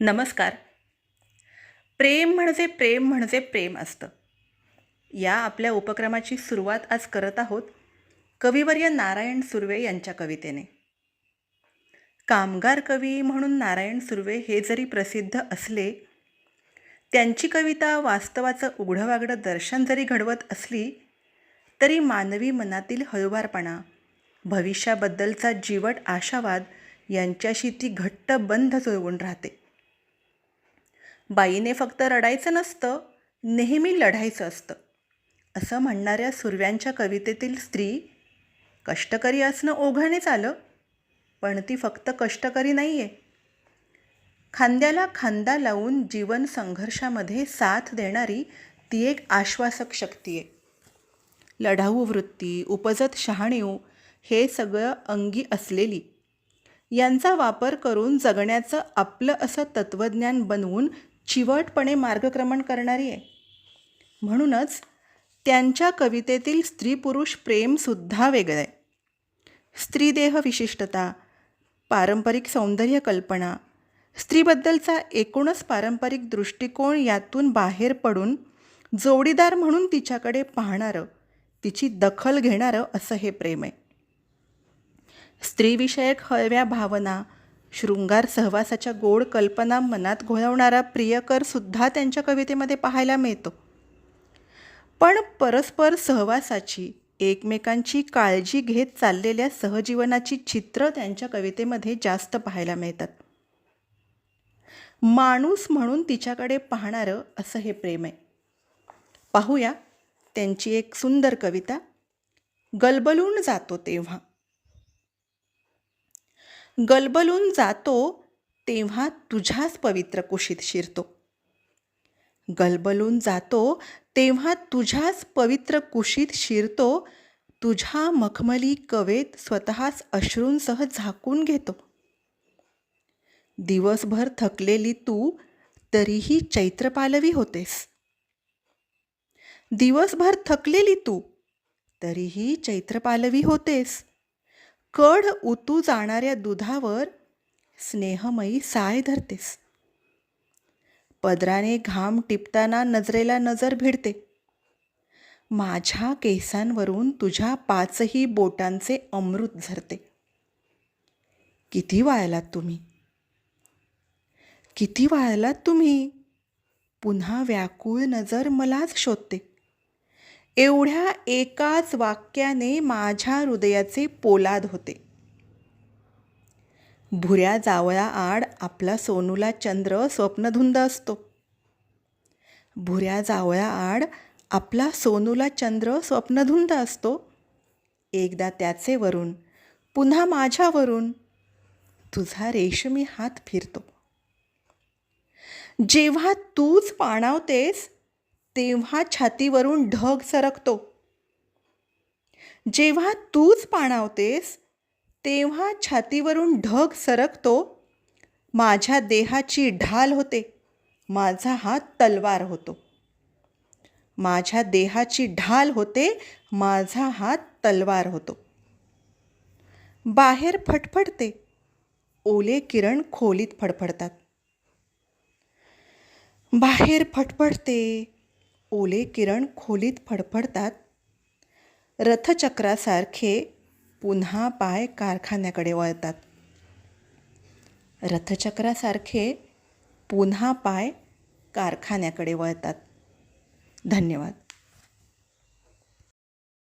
नमस्कार. प्रेम म्हणजे प्रेम म्हणजे प्रेम असतं. या आपल्या उपक्रमाची सुरुवात आज करत आहोत कविवर्य नारायण सुर्वे यांच्या कवितेने. कामगार कवी म्हणून नारायण सुर्वे हे जरी प्रसिद्ध असले त्यांची कविता वास्तवाचं उघडंवागडं दर्शन जरी घडवत असली तरी मानवी मनातील हळुवारपणा भविष्याबद्दलचा जीवट आशावाद यांच्याशी ती घट्ट बंध जुळवून राहते. बाईने फक्त रडायचं नसतं नेहमी लढायचं असतं. असं म्हणणाऱ्या सुरव्यांच्या कवितेतील स्त्री कष्टकरी असणं ओघानेच आलं पण ती फक्त कष्टकरी नाही आहे खांद्याला खांदा लावून जीवन संघर्षामध्ये साथ देणारी ती एक आश्वासक शक्ती आहे. लढाऊ वृत्ती उपजत शहाणीव हे सगळं अंगी असलेली यांचा वापर करून जगण्याचं आपलं असं तत्त्वज्ञान बनवून चिवटपणे मार्गक्रमण करणारी आहे. म्हणूनच त्यांच्या कवितेतील स्त्री पुरुष प्रेमसुद्धा वेगळं आहे. स्त्रीदेह विशिष्टता पारंपरिक सौंदर्य कल्पना स्त्रीबद्दलचा एकूणच पारंपरिक दृष्टिकोन यातून बाहेर पडून जोडीदार म्हणून तिच्याकडे पाहणारं तिची दखल घेणारं असं हे प्रेम आहे. स्त्रीविषयक हळव्या भावना शृंगार सहवासाच्या गोड कल्पना मनात घोळवणारा प्रियकरसुद्धा त्यांच्या कवितेमध्ये पाहायला मिळतो. पण परस्पर सहवासाची एकमेकांची काळजी घेत चाललेल्या सहजीवनाची चित्र त्यांच्या कवितेमध्ये जास्त पाहायला मिळतात. माणूस म्हणून तिच्याकडे पाहणारं असं हे प्रेम आहे. पाहूया त्यांची एक सुंदर कविता. गलबलून जातो तेव्हा. गलबलून जातो तेव्हा तुझ्याच पवित्र कुशीत शिरतो. गलबलून जातो तेव्हा तुझ्याच पवित्र कुशीत शिरतो तुझ्या मखमली कवेत स्वतःच अश्रूंसह झाकून घेतो. दिवसभर थकलेली तू तरीही चैत्रपालवी होतेस. दिवसभर थकलेली तू तरीही चैत्रपालवी होतेस. कढ उतू जाणाऱ्या दुधावर स्नेहमयी साय धरतेस. पदराने घाम टिपताना नजरेला नजर भिडते. माझ्या केसांवरून तुझ्या पाचही बोटांचे अमृत झरते. किती वाळलात तुम्ही? किती वाळलात तुम्ही? पुन्हा व्याकुळ नजर मलाच शोधते. एवढ्या एकाच वाक्याने माझ्या हृदयाचे पोलाद होते. भुऱ्या जावळा आड आपला सोनूला चंद्र स्वप्नधुंद असतो. भुऱ्या जावळा आड आपला सोनूला चंद्र स्वप्नधुंद असतो. एकदा त्याचे वरून पुन्हा माझ्यावरून तुझा रेशमी हात फिरतो. जेव्हा तूच पाणावतेस तेव्हा छातीवरून ढग सरकतो. जेव्हा तूच पाणावतेस तेव्हा छातीवरून ढग सरकतो. माझ्या देहाची ढाल होते. माझा हात तलवार होतो. माझ्या देहाची ढाल होते माझा हात तलवार होतो. बाहेर फटफटते. ओले किरण खोलीत फडफडतात. बाहेर फटफडते ओले किरण खोलीत फडफडतात. रथचक्रासारखे पुन्हा पाय कारखान्याकडे वळतात. रथचक्रासारखे पुन्हा पाय कारखान्याकडे वळतात. धन्यवाद.